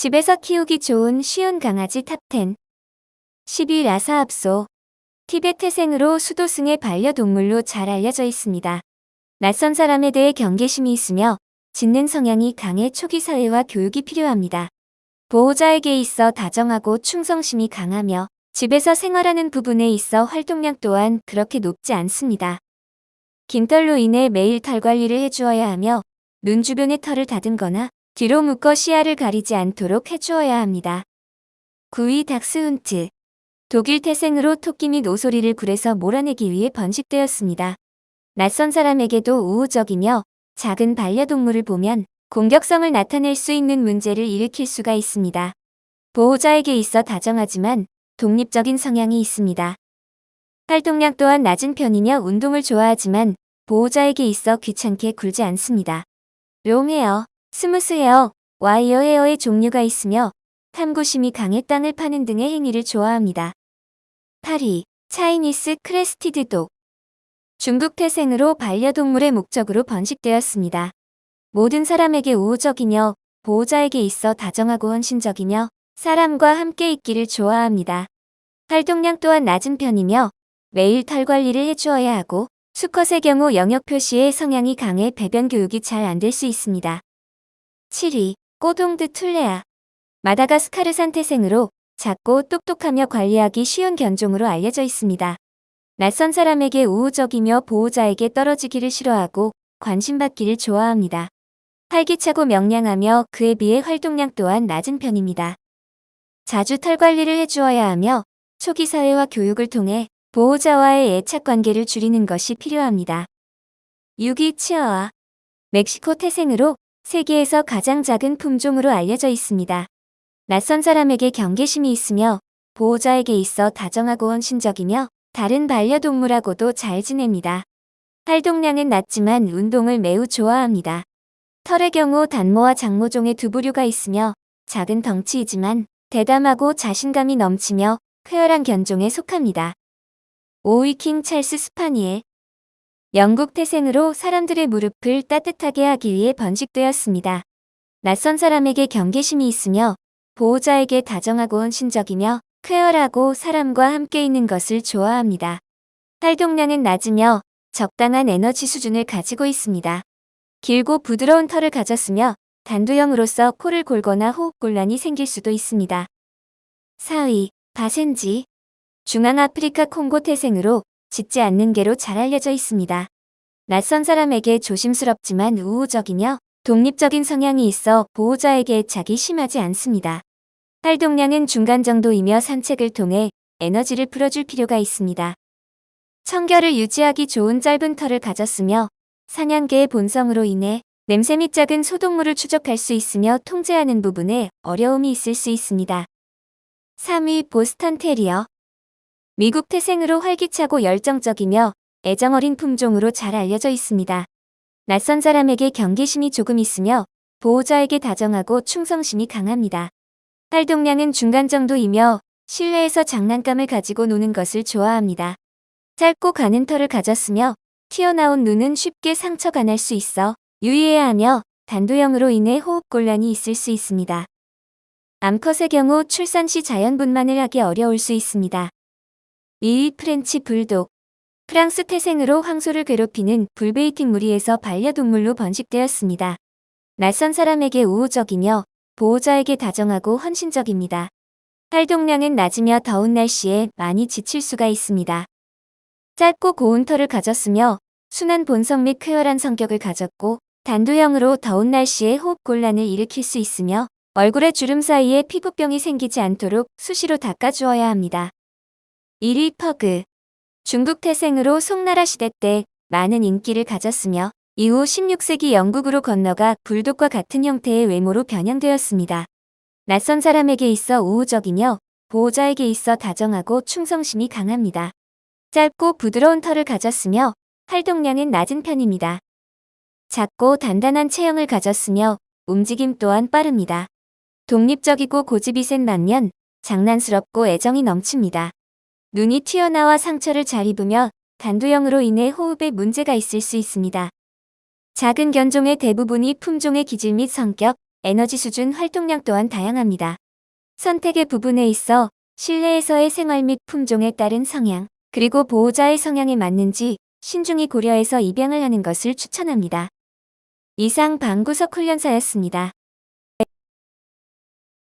집에서 키우기 좋은 쉬운 강아지 탑10 10위 라사합소 티베트 태생으로 수도승의 반려동물로 잘 알려져 있습니다. 낯선 사람에 대해 경계심이 있으며 짖는 성향이 강해 초기 사회와 교육이 필요합니다. 보호자에게 있어 다정하고 충성심이 강하며 집에서 생활하는 부분에 있어 활동량 또한 그렇게 높지 않습니다. 긴 털로 인해 매일 털 관리를 해주어야 하며 눈 주변에 털을 다듬거나 뒤로 묶어 시야를 가리지 않도록 해주어야 합니다. 9위 닥스훈트 독일 태생으로 토끼 및 오소리를 굴에서 몰아내기 위해 번식되었습니다. 낯선 사람에게도 우호적이며 작은 반려동물을 보면 공격성을 나타낼 수 있는 문제를 일으킬 수가 있습니다. 보호자에게 있어 다정하지만 독립적인 성향이 있습니다. 활동량 또한 낮은 편이며 운동을 좋아하지만 보호자에게 있어 귀찮게 굴지 않습니다. 롱헤어, 스무스헤어, 와이어 헤어의 종류가 있으며 탐구심이 강해 땅을 파는 등의 행위를 좋아합니다. 8위, 차이니스 크레스티드 독 중국 태생으로 반려동물의 목적으로 번식되었습니다. 모든 사람에게 우호적이며 보호자에게 있어 다정하고 헌신적이며 사람과 함께 있기를 좋아합니다. 활동량 또한 낮은 편이며 매일 털 관리를 해주어야 하고 수컷의 경우 영역 표시에 성향이 강해 배변 교육이 잘 안 될 수 있습니다. 7위 꼬동드 툴레아 마다가스카르산 태생으로 작고 똑똑하며 관리하기 쉬운 견종으로 알려져 있습니다. 낯선 사람에게 우호적이며 보호자에게 떨어지기를 싫어하고 관심받기를 좋아합니다. 활기차고 명량하며 그에 비해 활동량 또한 낮은 편입니다. 자주 털 관리를 해주어야 하며 초기 사회와 교육을 통해 보호자와의 애착 관계를 줄이는 것이 필요합니다. 6위 치어와 멕시코 태생으로 세계에서 가장 작은 품종으로 알려져 있습니다. 낯선 사람에게 경계심이 있으며 보호자에게 있어 다정하고 헌신적이며 다른 반려동물하고도 잘 지냅니다. 활동량은 낮지만 운동을 매우 좋아합니다. 털의 경우 단모와 장모종의 두 부류가 있으며 작은 덩치이지만 대담하고 자신감이 넘치며 쾌활한 견종에 속합니다. 5위 킹 찰스 스파니엘 영국 태생으로 사람들의 무릎을 따뜻하게 하기 위해 번식되었습니다. 낯선 사람에게 경계심이 있으며 보호자에게 다정하고 헌신적이며 쾌활하고 사람과 함께 있는 것을 좋아합니다. 활동량은 낮으며 적당한 에너지 수준을 가지고 있습니다. 길고 부드러운 털을 가졌으며 단두형으로서 코를 골거나 호흡곤란이 생길 수도 있습니다. 4위 바센지 중앙아프리카 콩고 태생으로 짖지 않는 개로 잘 알려져 있습니다. 낯선 사람에게 조심스럽지만 우호적이며 독립적인 성향이 있어 보호자에게 애착이 심하지 않습니다. 활동량은 중간 정도이며 산책을 통해 에너지를 풀어줄 필요가 있습니다. 청결을 유지하기 좋은 짧은 털을 가졌으며 사냥개의 본성으로 인해 냄새 및 작은 소독물을 추적할 수 있으며 통제하는 부분에 어려움이 있을 수 있습니다. 3위 보스턴 테리어 미국 태생으로 활기차고 열정적이며 애정어린 품종으로 잘 알려져 있습니다. 낯선 사람에게 경계심이 조금 있으며 보호자에게 다정하고 충성심이 강합니다. 활동량은 중간 정도이며 실내에서 장난감을 가지고 노는 것을 좋아합니다. 짧고 가는 털을 가졌으며 튀어나온 눈은 쉽게 상처가 날 수 있어 유의해야 하며 단도형으로 인해 호흡곤란이 있을 수 있습니다. 암컷의 경우 출산 시 자연분만을 하기 어려울 수 있습니다. 2위 프렌치 불독 프랑스 태생으로 황소를 괴롭히는 불베이팅 무리에서 반려동물로 번식되었습니다. 낯선 사람에게 우호적이며 보호자에게 다정하고 헌신적입니다. 활동량은 낮으며 더운 날씨에 많이 지칠 수가 있습니다. 짧고 고운 털을 가졌으며 순한 본성 및 쾌활한 성격을 가졌고 단두형으로 더운 날씨에 호흡 곤란을 일으킬 수 있으며 얼굴의 주름 사이에 피부병이 생기지 않도록 수시로 닦아주어야 합니다. 1위 퍼그 중국 태생으로 송나라 시대 때 많은 인기를 가졌으며 이후 16세기 영국으로 건너가 불독과 같은 형태의 외모로 변형되었습니다. 낯선 사람에게 있어 우호적이며 보호자에게 있어 다정하고 충성심이 강합니다. 짧고 부드러운 털을 가졌으며 활동량은 낮은 편입니다. 작고 단단한 체형을 가졌으며 움직임 또한 빠릅니다. 독립적이고 고집이 센 반면 장난스럽고 애정이 넘칩니다. 눈이 튀어나와 상처를 잘 입으며 단두형으로 인해 호흡에 문제가 있을 수 있습니다. 작은 견종의 대부분이 품종의 기질 및 성격, 에너지 수준, 활동량 또한 다양합니다. 선택의 부분에 있어 실내에서의 생활 및 품종에 따른 성향, 그리고 보호자의 성향에 맞는지 신중히 고려해서 입양을 하는 것을 추천합니다. 이상 방구석 훈련사였습니다.